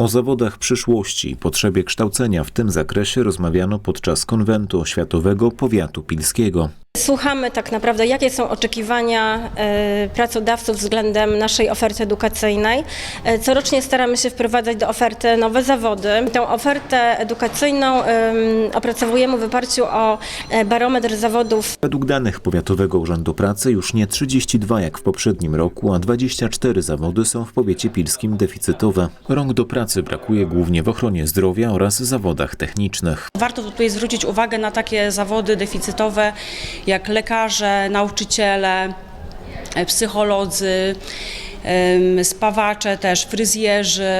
O zawodach przyszłości i potrzebie kształcenia w tym zakresie rozmawiano podczas konwentu oświatowego powiatu pilskiego. Słuchamy tak naprawdę, jakie są oczekiwania e, pracodawców względem naszej oferty edukacyjnej. E, Corocznie staramy się wprowadzać do oferty nowe zawody. Tę ofertę edukacyjną em, opracowujemy w oparciu o e, barometr zawodów Według danych Powiatowego Urzędu Pracy już nie 32 jak w poprzednim roku, a 24 zawody są w powiecie pilskim deficytowe. Rąk do pracy brakuje głównie w ochronie zdrowia oraz zawodach technicznych. Warto tutaj zwrócić uwagę na takie zawody deficytowe jak lekarze, nauczyciele, psycholodzy, spawacze też, fryzjerzy,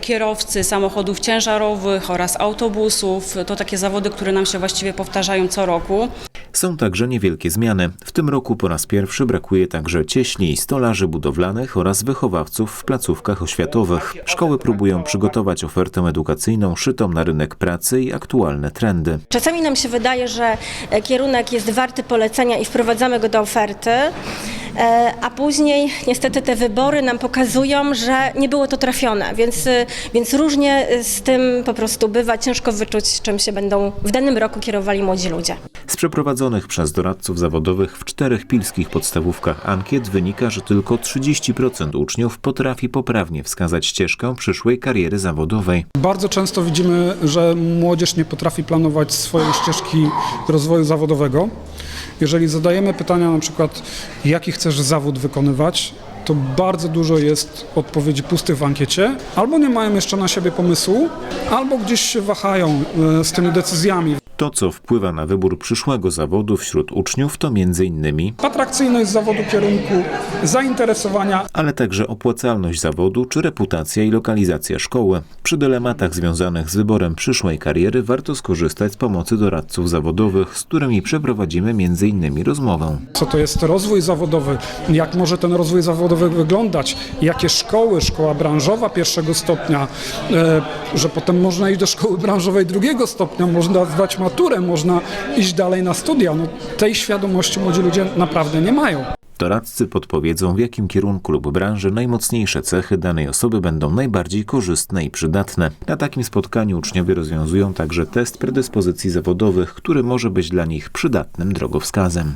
kierowcy samochodów ciężarowych oraz autobusów. To takie zawody, które nam się właściwie powtarzają co roku. Są także niewielkie zmiany. W tym roku po raz pierwszy brakuje także cieśli i stolarzy budowlanych oraz wychowawców w placówkach oświatowych. Szkoły próbują przygotować ofertę edukacyjną szytą na rynek pracy i aktualne trendy. Czasami nam się wydaje, że e, kierunek jest warty polecenia i wprowadzamy go do oferty, a później niestety te wybory nam pokazują, że nie było to trafione, więc, e, więc różnie e, z tym po prostu bywa. Ciężko wyczuć, czym się będą w danym roku kierowali młodzi ludzie. Z przeprowadzonych przez doradców zawodowych w czterech pilskich podstawówkach ankiet wynika, że tylko 30% uczniów potrafi poprawnie wskazać ścieżkę przyszłej kariery zawodowej. Bardzo często widzimy, że młodzież nie potrafi planować swojej ścieżki rozwoju zawodowego. Jeżeli zadajemy pytania na przykład, jaki chcesz zawód wykonywać, to bardzo dużo jest odpowiedzi pustych w ankiecie. Albo nie mają jeszcze na siebie pomysłu, albo gdzieś się wahają e, z tymi decyzjami. To, co wpływa na wybór przyszłego zawodu wśród uczniów, to m.in. Atrakcyjność zawodu kierunku, zainteresowania, ale także opłacalność zawodu czy reputacja i lokalizacja szkoły. Przy dylematach związanych z wyborem przyszłej kariery warto skorzystać z pomocy doradców zawodowych, z którymi przeprowadzimy m.in. rozmowę. co to jest rozwój zawodowy, jak może ten rozwój zawodowy wyglądać, jakie szkoły, szkoła branżowa pierwszego stopnia, e, że potem można iść do szkoły branżowej drugiego stopnia, można zdać maturę, można iść dalej na studia. No, tej świadomości młodzi ludzie naprawdę nie mają. Doradcy podpowiedzą, w jakim kierunku lub branży najmocniejsze cechy danej osoby będą najbardziej korzystne i przydatne. Na takim spotkaniu uczniowie rozwiązują także test predyspozycji zawodowych, który może być dla nich przydatnym drogowskazem.